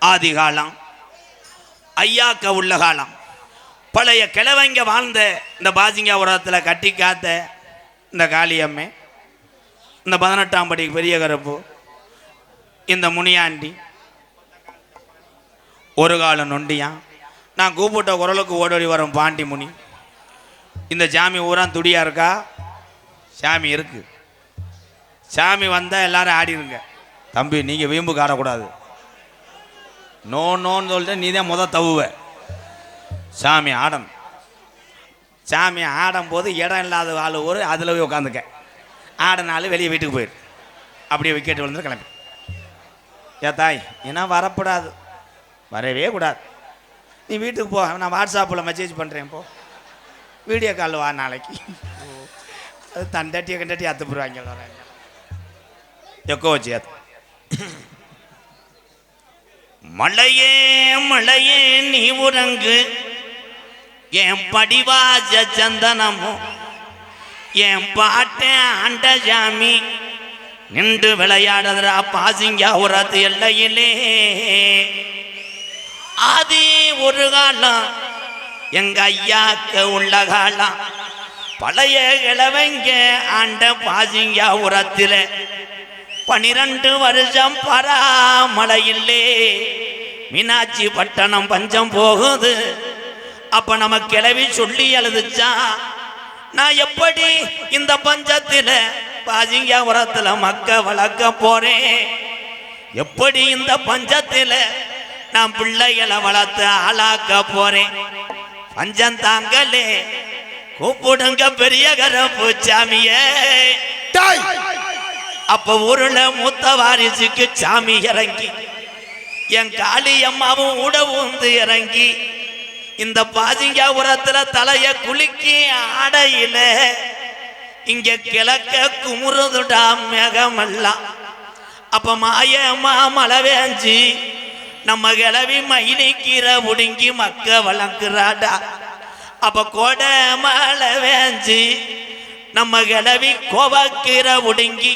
ஆதி காலம் ஐயாக்க உள்ள காலம் பழைய கிழவங்க வாழ்ந்த இந்த பாசிங்காபுரத்தில் கட்டி காத்த இந்த காளியம்மை இந்த பதினெட்டாம் படி பெரிய கருப்பு இந்த முனியாண்டி ஒரு காலம் நொண்டியான் நான் கூப்பிட்ட குரலுக்கு ஓடோடி வரும் பாண்டி முனி. இந்த சாமி ஊரா துடியா இருக்கா? சாமி இருக்கு. சாமி வந்தால் எல்லாரும் ஆடிருங்க. தம்பி நீங்கள் வீம்பு காடக்கூடாது நோ நோன்னு சொல்லிட்டு நீ தான் முத தவுவ சாமி ஆடணும் சாமி ஆடும்போது இடம் இல்லாத ஆள் ஒரு அதில் போய் உட்காந்துக்க ஆடினாலும் வெளியே வீட்டுக்கு போயிரு. அப்படியே விக்கெட் விழுந்து கிளம்பி. ஏ தாய் ஏன்னா வரக்கூடாது வரவே கூடாது. நீ வீட்டுக்கு போ நான் வாட்ஸ்அப்பில் மெசேஜ் பண்ணுறேன் போ. வீடியோ கால் வா நாளைக்கு. அது தண்டட்டியை கண்டட்டி அத்து போடுவாங்க எக்கோ வச்சு ஏத்து. மழையே மழையே நீ உறங்கு. என் படிவாஜ சந்தனமும் என் பாட்டேன் ஆண்டஜாமி. நின்று விளையாடுறா பாசிங்கா உரத்து எல்லையிலே. அது ஒரு காலம் எங்க ஐயாக்கு உள்ள காலம். பழைய இளவங்க ஆண்ட பாசிங்கா உரத்தில். பனிரெண்டு வருஷம் பராமழையில்லே மீனாட்சி பட்டணம் பஞ்சம் போகுது. அப்ப நம்ம கிளவி சொல்லி எழுதுச்சா? நான் எப்படி இந்த பஞ்சத்தில் பாசிங்காபுரத்தில் மக்க வளர்க்க போறேன்? எப்படி இந்த பஞ்சத்தில் நான் பிள்ளைகளை வளர்த்து ஆளாக்க போறேன்? பஞ்சம் தாங்களே கூப்பிடுங்க பெரிய கரப்பு சாமியே அப்ப ஊருல மூத்த வாரிசுக்கு சாமி இறங்கி என் காளி அம்மாவும் உட இறங்கி இந்த பாசிங்காபுரத்துல தலைய குலுக்கி ஆடையில இங்க கிழக்க குமுறுதுடா மேகமெல்லாம் அப்ப மாயம்மா மழை வேஞ்சி நம்ம கிளவி மயிலிக்கீரை முடுங்கி மக்க வளர்க்குறாடா. அப்ப கொடை மழை வேஞ்சி நம்ம கிளவி கோவக்கீரை முடுங்கி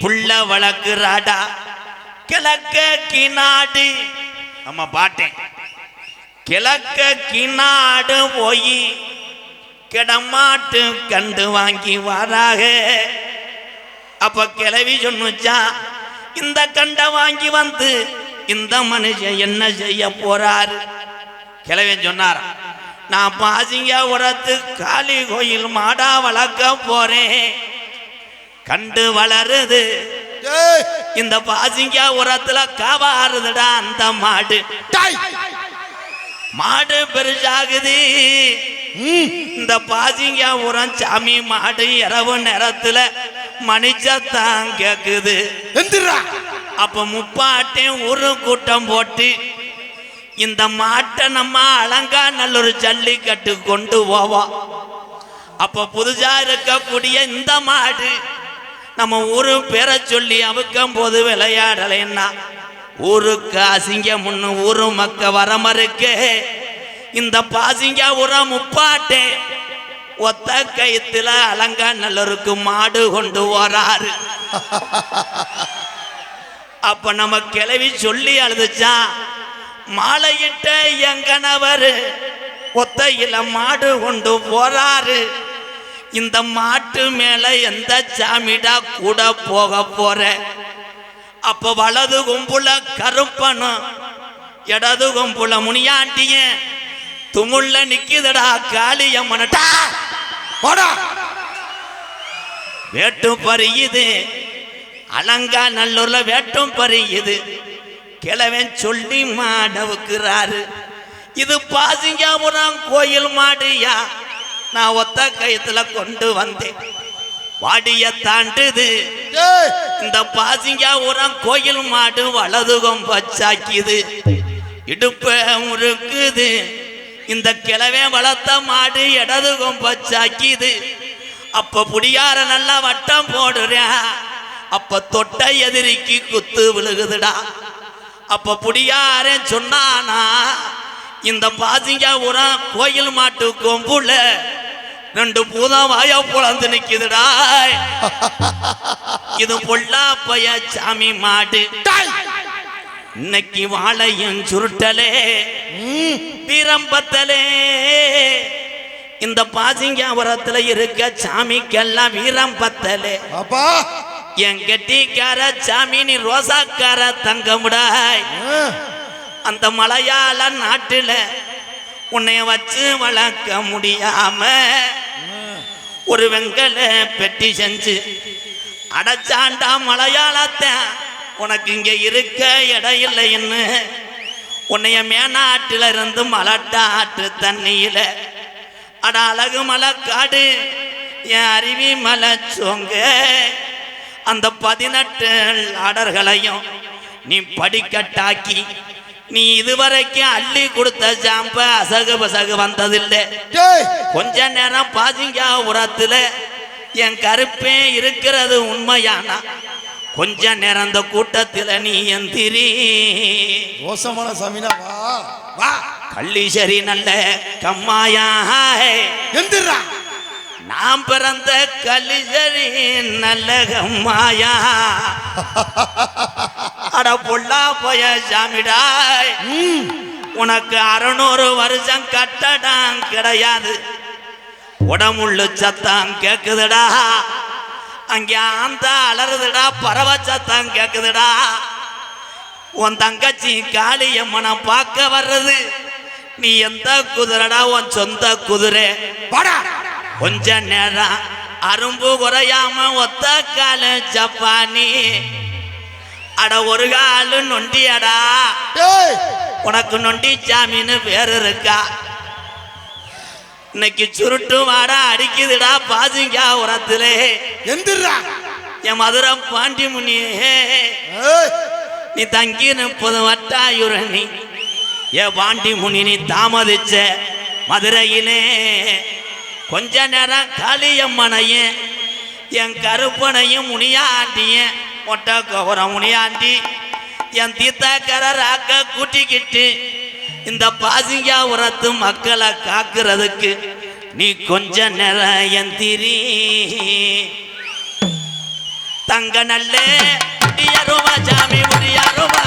புள்ள வளர்க்குறாடா கிழக்க கிநாடு. நம்ம பாட்டேன். கிழக்க கிநாடு போய் கிடமாட்டு கண்டு வாங்கி வராக. அப்ப கிளவி சொன்னுச்சா இந்த கண்டை வாங்கி வந்து இந்த மனுஷன் என்ன செய்ய போறாரு? கிளவன் சொன்னார் நான் பாசிங்க உரத்து காளி கோயில் மாடா வளர்க்க போறேன். கண்டு வளருது. இந்த பாசிங்க உரத்துல காவாறுதுடா அந்த மாடு. டாய். மாடு பெருசாகுது. இந்த பாசிங்க உரம் சாமி மாடு இரவு நேரத்துல மணிச்சத்தான் கேக்குது. அப்ப முப்பாட்டையும் ஒரு கூட்டம் போட்டு இந்த மாட்டை நம்ம அலங்காநல்லூர் ஜல்லிக்கட்டு கொண்டு போவோம். அப்ப புதுசா இருக்கக்கூடிய இந்த மாடு நம்ம ஊரு பேரை சொல்லி அவுக்கும் போது விளையாடலைன்னா ஊருக்கு அசிங்கம் ஒன்று ஊரு மக்க வரமருக்கு இந்த பாசிங்க உரம் முப்பாட்டே ஒத்த அலங்கா நல்லருக்கு மாடு கொண்டு வராரு. அப்ப நம்ம கிளவி சொல்லி அழுதுச்சா மாலையிட்ட எங்கனவர் ஒத்தையில மாடு கொண்டு போறாரு இந்த மாட்டு மேல எந்த சாமிடா கூட போக போற? அப்ப வலது கும்புல கருப்பனும் இடது கும்புல முனியாண்டிய துமுள்ள நிக்குதடா காளியம்மனட்டா போடா! வேட்டும் பறியுது. அலங்கா நல்லூர்ல வேட்டும் பறியுது. கிழவன் சொல்லி மாடவுக்குறாரு. இது பாசிங்காபுரம் கோயில் மாடியா? நான் ஒத்த கயத்துல கொண்டு வந்தேன். வாடிய தாண்டுது. இந்த பாசிங்காபுரம் கோயில் மாடு வலது கொம்பச்சாக்கிது இடுப்ப முறுக்குது. இந்த கிழவே வளர்த்த மாடு இடது கொம்பச்சாக்கிது அப்ப புடியார நல்லா வட்டம் போடுறேன் அப்ப தொட்ட எதிரிக்கு குத்து விழுகுதுடா. அப்ப புடியாரன் சொன்னானா இந்த பாசிங்க உரம் கோயில் மாட்டு கொம்புல ரெண்டு பூதம் வாய புலந்து நிக்குதுடா. இது பொல்லா பைய சாமி மாடு. இன்னைக்கு வாழையும் சுருட்டலே. வீரம்பத்தலே. இந்த பாசிங்காபுரத்துல இருக்க சாமிக்கெல்லாம் வீரம்பத்தலே. அப்பா. என் கெட்டிக்கார சாமி நீ ரோசாக்கார தங்கமுடாய். அந்த மலையாள நாட்டுல உன்னைய வச்சு வளர்க்க முடியாம ஒரு வெங்கல பெட்டி செஞ்சு அடைச்சாண்டா மலையாளத்தை உனக்கு இங்க இருக்க இடம் இல்லைன்னு. உன்னைய மேனாட்டுல இருந்து மலட்டா ஆற்று தண்ணியில. அட அழகு மலை காடு என் அருவி மலை சோங்க அந்த பதினெட்டு ஆடர்களையும் நீ படிக்கட்டாக்கி நீ இதுவரைக்கும் அள்ளி கொடுத்த ஜாம்ப அசகு பசகு வந்ததில்லை கொஞ்ச நேரம் பாசிங்கா உரத்துல என் கருப்பே இருக்கிறது உண்மையானா? கொஞ்ச நேரம் அந்த கூட்டத்தில் நீ எந்திரி மோசமான சாமினா வா வா. கள்ளீஸ்வரி நல்ல கம்மாயா எந்திரா. நான் பிறந்த கலிசரி நல்ல கம்மாயா. அட பொல்லா போய சாமிடாய். உனக்கு அறுநூறு வருஷம் கட்டடம் கிடையாது. உடமுள்ளு சத்தம் கேக்குதுடா. அங்கே ஆந்த அலறுதுடா பறவை சத்தம் கேக்குதுடா. உன் தங்கச்சி காளியம்மனை பார்க்க வர்றது. நீ எந்த குதிரைடா உன் சொந்த குதிரை. கொஞ்ச நேரம் அரும்பு குறையாம ஒத்த கால ஜப்பானி. அட ஒரு காலு நொண்டியடா. டேய் உனக்கு நொண்டி சாமின்னு பேர் இருக்கா? இன்னைக்கு சுருட்டு வாடா அடிக்குதுடா பாசிங்கா உரத்திலே. எந்திரா. என் மதுரை பாண்டி முனியே நீ தங்கி முப்பது வட்டாயுரணி. ஏ பாண்டி முனி நீ தாமதிச்ச மதுரையிலே. கொஞ்ச நேரம் காளியம்மனையும் என் கருப்பனையும் முனியாண்டியும் மொட்டை கோபுரம் முனியாண்டி என் தீத்தாக்கர ஆக்க கூட்டிக்கிட்டு இந்த பாசிங்கா உரத்து மக்களை காக்குறதுக்கு நீ கொஞ்ச நேரம் என் திரி. தங்க நல்ல முடியருவா சாமி முடியருவா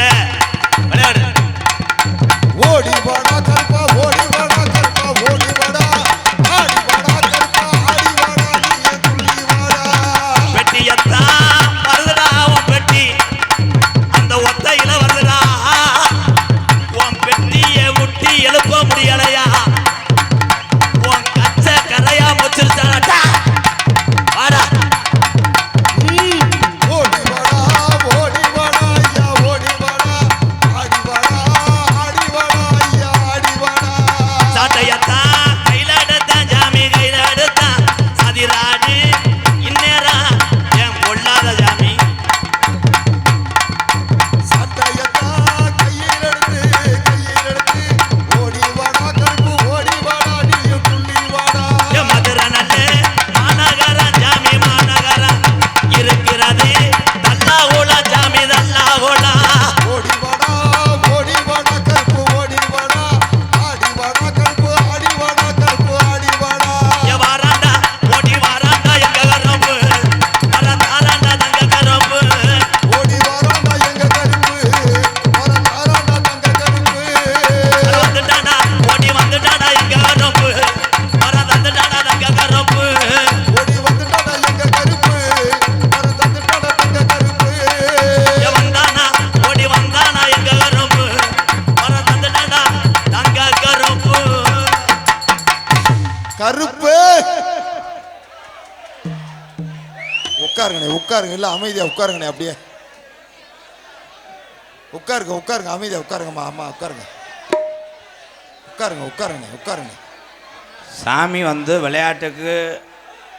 Yeah. கருப்பு. உட்காருங்கண்ணே உட்காருங்க. இல்லை அமைதியா உட்காருங்கண்ணே அப்படியே. உட்காருங்க உட்காருங்க அமைதியா உட்காருங்கம்மா அம்மா உட்காருங்க. உட்காருங்க உட்காருங்க உட்காருங்க. சாமி வந்து விளையாட்டுக்கு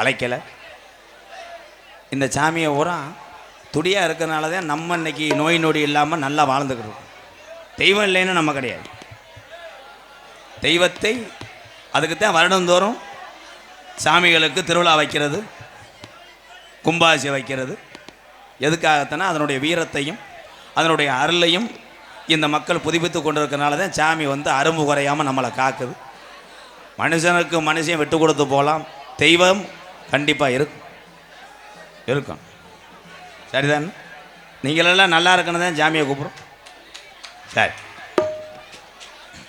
அழைக்கல. இந்த சாமியை உரம் துடியாக இருக்கிறனால தான் நம்ம இன்னைக்கு நோய் நொடி இல்லாமல் நல்லா வாழ்ந்துக்கிட்டு இருக்கோம். தெய்வம் இல்லைன்னு நம்ம கிடையாது. தெய்வத்தை அதுக்கு தான் வருடந்தோறும் சாமிகளுக்கு திருவிழா வைக்கிறது கும்பாசி வைக்கிறது. எதுக்காகத்தானே அதனுடைய வீரத்தையும் அதனுடைய அருளையும் இந்த மக்கள் புதுப்பித்து கொண்டிருக்கனால தான் சாமி வந்து அரும்பு குறையாமல் நம்மளை காக்குது. மனுஷனுக்கு மனுஷன் விட்டு கொடுத்து போகலாம். தெய்வம் கண்டிப்பாக இருக்கும். இருக்கும். சரிதான்? நீங்களெல்லாம் நல்லா இருக்கணும் தான் சாமியை கூப்பிட்றோம். சரி.